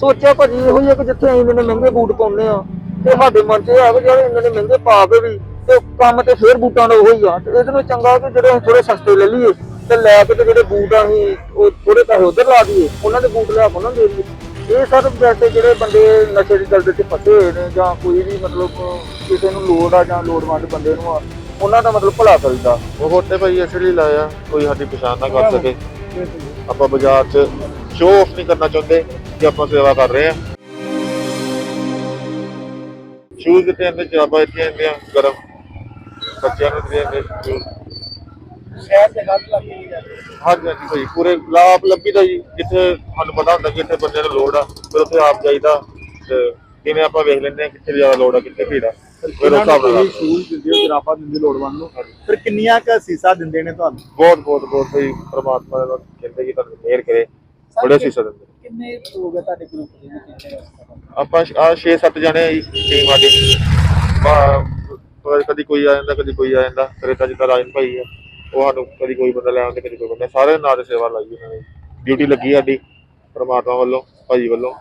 ਸੋਚਿਆ ਭਾਜੀ ਇਹੋ ਹੀ ਆ ਕਿ ਜਿੱਥੇ ਅਸੀਂ ਇੰਨੇ ਮਹਿੰਗੇ ਬੂਟ ਪਾਉਂਦੇ ਆ ਤੇ ਸਾਡੇ ਮਨ 'ਚ ਇਹ ਆ ਕਿ ਜਿਹੜੇ ਇੰਨੇ ਨੇ ਮਹਿੰਗੇ ਪਾ ਕੇ ਵੀ ਤੇ ਕੰਮ ਤੇ ਫੇਰ ਬੂਟਾਂ ਦਾ ਉਹੀ ਆ। ਤੇ ਇਹਦੇ ਨੂੰ ਚੰਗਾ ਕਿ ਜਿਹੜੇ ਥੋੜੇ ਸਸਤੇ ਲੈ ਲਈਏ ਤੇ ਲੈ ਕੇ ਤੇ ਜਿਹੜੇ ਬੂਟ ਆ ਅਸੀਂ ਉਹ ਥੋੜੇ ਪੈਸੇ ਉਧਰ ਲਾ ਦਈਏ, ਉਹਨਾਂ ਦੇ ਬੂਟ ਲਿਆ ਕੇ ਉਹਨਾਂ ਦੇ ਇਹ ਸਭ ਵੈਸੇ ਜਿਹੜੇ ਬੰਦੇ ਨਸ਼ੇ ਦੀ ਦਲਦਲ 'ਚ ਫਸੇ ਹੋਏ ਨੇ ਜਾਂ ਕੋਈ ਵੀ ਮਤਲਬ ਕਿਸੇ ਨੂੰ ਲੋੜ ਆ ਜਾਂ ਲੋੜਵੰਦ ਬੰਦੇ ਨੂੰ ਆ, ਉਹਨਾਂ ਦਾ ਮਤਲਬ ਭਲਾ ਕਰੀਦਾ। ਉਹ ਹੋਤੇ ਭਾਈ ਇਸ ਲਈ ਲਾਇਆ, ਕੋਈ ਸਾਡੀ ਪਛਾਣ ਨਾ ਕਰ ਸਕੇ। ਆਪਾਂ ਬਾਜ਼ਾਰ 'ਚ ਸ਼ੋਅ ਆਫ ਨਹੀਂ ਕਰਨਾ ਚਾਹੁੰਦੇ। ਕਿ ਆਪਾਂ ਸੇਵਾ ਕਰ ਰਹੇ ਹਾਂ। ਸ਼ੂਜ਼ ਦਿੱਤੇ ਅੰਦਰ ਜਰਾਬਾਂ ਦਿੱਤੀਆਂ ਜਾਂਦੀਆਂ ਗਰਮ। ਬੱਚਿਆਂ ਨੂੰ ਦਿੱਤੇ shoes। ਸ਼ਹਿਰ ਦੇ ਹੱਥ ਲੱਗ ਗਈ ਹੈ ਹਾਂਜੀ ਹਾਂਜੀ ਭਾਈ ਪੂਰੇ ਲਾਪ ਲੱਭੀ ਦਾ ਜੀ। ਜਿੱਥੇ ਸਾਨੂੰ ਪਤਾ ਹੁੰਦਾ ਕਿ ਇੱਥੇ ਬੰਦੇ ਨੂੰ ਲੋੜ ਆ ਫਿਰ ਉੱਥੇ ਆਪ ਜਾਈਦਾ ਤੇ ਆਪਾਂ ਵੇਖ ਲੈਂਦੇ ਆ ਕਿੱਥੇ ਜ਼ਿਆਦਾ ਲੋੜ ਆ ਕਿੱਥੇ ਭੀੜ ਆ। ਫਿਰ ਉਸ ਹਿਸਾਬ ਨਾਲ ਤੁਸੀਂ ਸ਼ੂਜ਼ ਦਿੰਦੇ ਹੋ। ਜਰਾਬਾਂ ਦਿੰਦੇ ਲੋੜਵੰਦ ਨੂੰ। ਫਿਰ ਕਿੰਨੀਆਂ ਕ ਸੀਸਾ ਦਿੰਦੇ ਨੇ ਤੁਹਾਨੂੰ? ਬਹੁਤ ਬਹੁਤ ਬਹੁਤ ਭਾਈ ਪ੍ਰਮਾਤਮਾ ਦਾ ਕਹਿੰਦੇ ਕਿ ਤੁਹਾਨੂੰ ਮਿਹਰ ਕਰੇ ਬੜੇ ਸੀਸਾ ਦਿੰਦੇ ਕਿੰਨੇ ਲੋਕ ਹੈ ਤੁਹਾਡੇ ਗਰੁੱਪ ਦੇ ਵਿੱਚ ਕਿੰਨੇ ਆਪਾਂ ਆ 6-7 ਜਣੇ ਟੀਮ ਸਾਡੀ। ਬਾ- ਕਦੀ ਕੋਈ ਆ ਜਾਂਦਾ ਕਦੀ ਕੋਈ ਆ ਜਾਂਦਾ। ਕਰੇਤਾ ਜਿੱਦਾਂ ਰਾਜਨ ਭਾਈ ਆ ਉਹ ਸਾਨੂੰ ਕਦੀ ਕੋਈ ਬੰਦਾ ਲੈ ਆਉਂਦੇ ਕਦੀ ਕੋਈ ਬੰਦਾ। ਸਾਰੇ ਨਾਂ ਤੇ ਸੇਵਾ ਲਾਈ ਉਹਨਾਂ ਨੇ। ਡਿਊਟੀ ਲੱਗੀ ਸਾਡੀ ਪ੍ਰਮਾਤਮਾ ਵੱਲੋਂ ਭਾਈ ਵੱਲੋਂ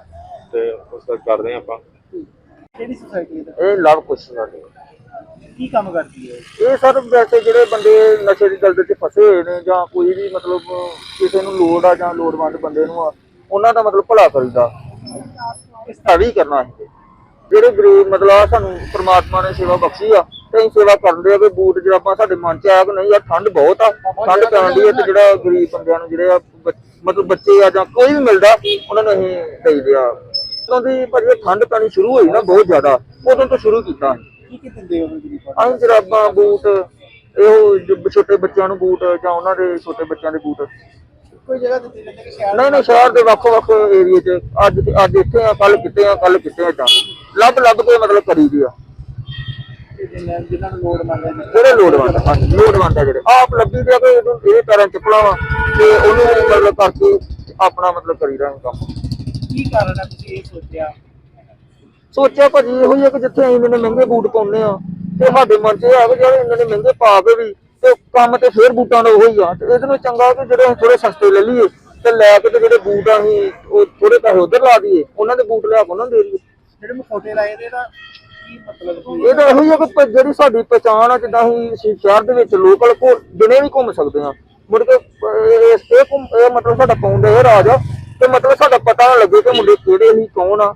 ਤੇ ਉਸ ਤੱਕ ਕਰਦੇ ਹਾਂ ਆਪਾਂ। ਕਿਹੜੀ ਸੁਸਾਇਟੀ ਦਾ? ਇਹ ਲਵ ਕੁਸ਼ਨ ਸਾਡੇ ਕੀ ਕੰਮ ਕਰਦੀ ਹੈ? ਇਹ ਸਰ ਵੈਸੇ ਜਿਹੜੇ ਬੰਦੇ ਨਸ਼ੇ ਦੀ ਦਲਦਲ 'ਚ ਫਸੇ ਹੋਏ ਨੇ ਜਾਂ ਕੋਈ ਵੀ ਮਤਲਬ ਕਿਸੇ ਨੂੰ ਲੋੜ ਆ ਜਾਂ ਲੋੜਵੰਦ ਬੰਦੇ ਨੂੰ ਆ ਉਹਨਾਂ ਦਾ ਮਤਲਬ ਭਲਾ ਕਰੀਦਾ। ਇਸ ਤਰ੍ਹਾਂ ਕਰਨਾ ਹੈ ਜਿਹੜੇ ਗਰੀਬ ਮਤਲਬ ਸਾਨੂੰ ਪ੍ਰਮਾਤਮਾ ਨੇ ਸੇਵਾ ਬਖਸ਼ੀ ਆ ਤੇ ਸੇਵਾ ਕਰਦੇ ਆ ਕਿ ਬੂਟ ਜਰਾਬਾਂ ਸਾਡੇ ਮਨ 'ਚ ਆਇਆ ਕਿ ਨਹੀਂ ਯਾਰ ਠੰਡ ਬਹੁਤ ਆ। ਠੰਡ ਪੈਣ ਦੀ ਤੇ ਜਿਹੜਾ ਗਰੀਬ ਬੰਦਿਆਂ ਨੂੰ ਜਿਹੜੇ ਆ ਮਤਲਬ ਬੱਚੇ ਆ ਜਾਂ ਕੋਈ ਵੀ ਮਿਲਦਾ ਉਹਨਾਂ ਨੂੰ ਅਸੀਂ ਦੇਈਦੇ ਆ। ਉਦੋਂ ਦੀ ਭਾਜੀ ਇਹ ਠੰਡ ਪੈਣੀ ਸ਼ੁਰੂ ਹੋਈ ਨਾ ਬਹੁਤ ਜ਼ਿਆਦਾ ਉਦੋਂ ਤੋਂ ਸ਼ੁਰੂ ਕੀਤਾ ਕੀ ਕੀ ਦਿੰਦੇ ਹੋ ਗਰੀਬਾਂ ਜਰਾਬਾਂ ਬੂਟ ਇਹੋ ਛੋਟੇ ਬੱਚਿਆਂ ਨੂੰ ਬੂਟ ਜਾਂ ਉਹਨਾਂ ਦੇ ਛੋਟੇ ਬੱਚਿਆਂ ਦੇ ਬੂਟ। ਕੋਈ ਜਗ੍ਹਾ ਦਿੱਤੀ ਜਾਂਦੀ ਕਿ ਸ਼ਹਿਰ ਨਹੀਂ ਨਹੀਂ ਸ਼ਹਿਰ ਦੇ ਵੱਖ ਵੱਖ ਏਰੀਏ 'ਚ ਅੱਜ ਅੱਜ ਇੱਥੇ ਆ ਕੱਲ ਕਿਤੇ ਆ ਕੱਲ ਕਿਤੇ ਆ ਲੱਭ ਲੱਭ ਕੇ ਮਤਲਬ ਕਰੀਦੀ ਆ। ਦੇ ਜਿਨ੍ਹਾਂ ਜਿਨ੍ਹਾਂ ਨੂੰ ਲੋੜ ਮੰਗਦੇ ਨੇ। ਜਿਹੜੇ ਲੋੜਵੰਦ ਆ ਲੋੜਵੰਦ ਆ ਜਿਹੜੇ। ਆਪ ਲੱਭੀ ਦੇ ਆ ਕਿ ਇਹਨੂੰ ਇਹਦੇ ਪੈਰਾਂ ਚੱਪਲਾਂ ਵਾ ਤੇ ਉਹਨੂੰ ਮਤਲਬ ਕਰਕੇ ਆਪਣਾ ਮਤਲਬ ਕਰੀਦਾ ਅਸੀਂ ਕੰਮ। ਕੀ ਕਾਰਨ ਹੈ ਤੁਸੀਂ ਇਹ ਸੋਚਿਆ? ਸੋਚਿਆ ਭਾਜੀ ਇਹੋ ਹੀ ਆ ਕਿ ਜਿੱਥੇ ਅਸੀਂ ਇੰਨੇ ਮਹਿੰਗੇ ਬੂਟ ਪਾਉਂਦੇ ਆ ਤੇ ਸਾਡੇ ਮਨ 'ਚ ਇਹ ਆ ਕਿ ਜਿਹੜੇ ਇੰਨੇ ਮਹਿੰਗੇ ਪਾ ਕੇ ਵੀ ਤੇ ਕੰਮ ਤੇ ਫੇਰ ਬੂਟਾਂ ਦਾ ਉਹੀ ਆ। ਤੇ ਇਹਦੇ ਨੂੰ ਚੰਗਾ ਕਿ ਜਿਹੜੇ ਅਸੀਂ ਥੋੜੇ ਸਸਤੇ ਲੈ ਲਈਏ ਤੇ ਲੈ ਕੇ ਤੇ ਜਿਹੜੇ ਬੂਟ ਆ ਅਸੀਂ ਉਹ ਥੋੜੇ ਪੈਸੇ ਉਧਰ ਲਾ ਦਈਏ ਉਹਨਾਂ ਦੇ ਬੂਟ ਲਿਆ ਕੇ ਉਹਨਾਂ ਨੂੰ ਦੇ ਦਈਏ। ਜਿਹੜੇ ਮਖੌਟੇ ਲਾਏ ਨੇ ਦਾ ਕੀ ਮਤਲਬ ਇਹ ਤਾਂ ਇਹੋ ਹੀ ਆ ਕਿ ਪ- ਜਿਹੜੀ ਸਾਡੀ ਪਛਾਣ ਆ ਜਿੱਦਾਂ ਅਸੀਂ ਸ਼ਹਿਰ ਦੇ ਵਿੱਚ ਲੋਕਲ ਕੋ ਦਿਨੇ ਵੀ ਘੁੰਮ ਸਕਦੇ ਆ। ਮੁੜ ਕੇ ਅਹ, ਇਹ ਇਹ ਘੁੰਮ- ਇਹ ਮਤਲਬ ਸਾਡਾ ਪਾਉਂਦਾ ਇਹ ਰਾਜ ਆ? ਤੇ ਮਤਲਬ ਸਾਡਾ ਪਤਾ ਨਾ ਲੱਗੇ ਕਿ ਮੁੰਡੇ ਕਿਹੜੇ ਸੀ ਕੌਣ ਆ।